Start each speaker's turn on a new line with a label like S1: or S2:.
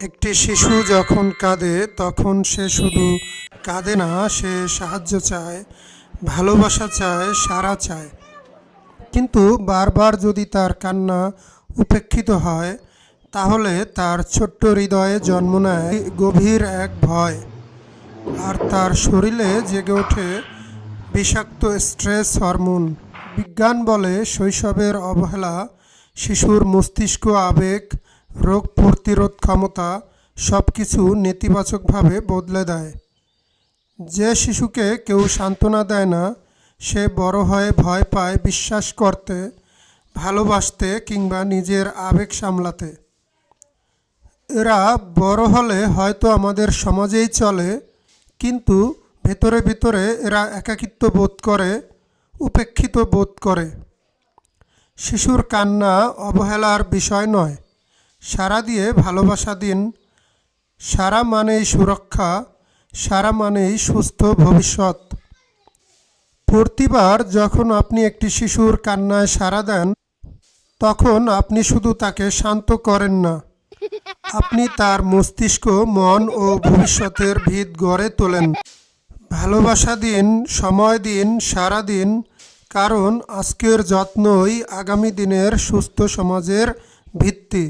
S1: একটি শিশু যখন কাঁদে, তখন সে শুধু কাঁদে না, সে সাহায্য চায়, ভালোবাসা চায় সারা চায়। কিন্তু বারবার যদি তার কান্না উপেক্ষিত হয়, তাহলে তার ছোট্ট হৃদয়ে জন্ম নেয় গভীর এক ভয়। আর তার শরীরে জেগে ওঠে বিষাক্ত স্ট্রেস হরমোন। বিজ্ঞান বলে শৈশবের অবহেলা, শিশুর মস্তিষ্ক আবেগ রোগ প্রতিরোধ ক্ষমতা সব কিছু নেতিবাচকভাবে বদলে দেয়। যে শিশুকে কেউ সান্ত্বনা দেয় না, সে বড় হয়ে ভয় পায় বিশ্বাস করতে, ভালোবাসতে কিংবা নিজের আবেগ সামলাতে। এরা বড় হলে হয়তো আমাদের সমাজেই চলে, কিন্তু ভেতরে ভিতরে এরা একাকিত্ব বোধ করে, উপেক্ষিত বোধ করে। শিশুর কান্না, অবহেলার বিষয় নয় সারা দিয়ে ভালোবাসা দিন। সারা মানেই সুরক্ষা, সারা মানেই সুস্থ ভবিষ্যৎ। প্রতিবার যখন আপনি একটি শিশুর কান্নায় সাড়া দেন, তখন আপনি শুধু তাকে শান্ত করেন না। আপনি তার মস্তিষ্ক, মন ও ভবিষ্যতের ভিত গড়ে তোলেন। ভালোবাসা দিন, সময় দিন সারা দিন, কারণ আজকের যত্নই আগামী দিনের সুস্থ সমাজের ভিত্তি।